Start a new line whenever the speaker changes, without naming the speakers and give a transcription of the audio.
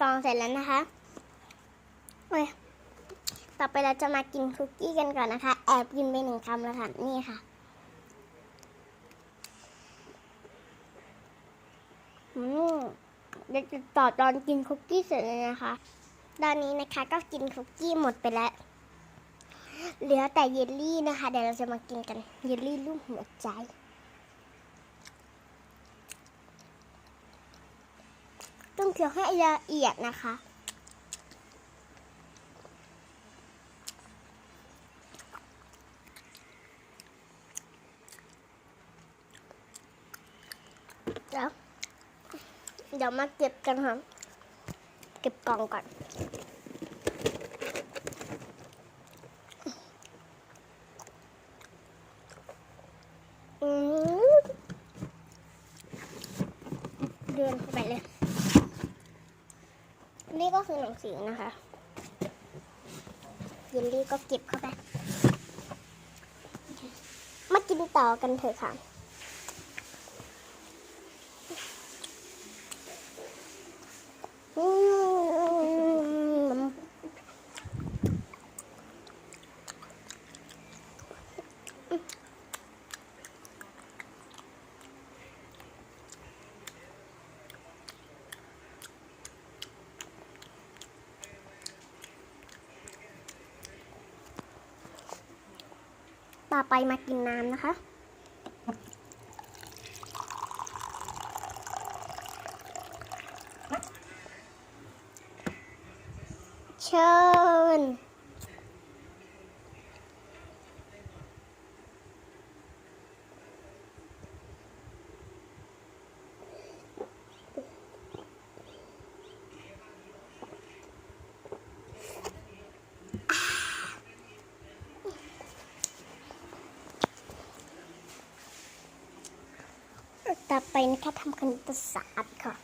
กรองเสร็จแล้วนะคะโอ้ยต่อไปเราจะมากินคุกกี้กันก่อนนะคะ แอบกินไปหนึ่งคำแล้วค่ะนี่ค่ะอืมเดี๋ยวจะต่อตอนกินคุกกี้เสร็จเลยนะคะ ตอนนี้นะคะก็กินคุกกี้หมดไปแล้ว เหลือแต่เยลลี่นะคะ เดี๋ยวเราจะมากินกัน เยลลี่รูปหัวใจ ต้อง เคี้ยวให้ละเอียดนะคะ เดี๋ยวเดี๋ยวมาเก็บกันค่ะ เก็บกล่องก่อนเดินเข้าไปเลย นี่ก็คือหนังสือนะคะเยลลี่ก็เก็บเข้าไป มากินต่อกันเถอะค่ะ ต่อไปมากินน้ำนะคะ เชิญ ต่อไปนะคะทำคณิตศาสตร์ค่ะ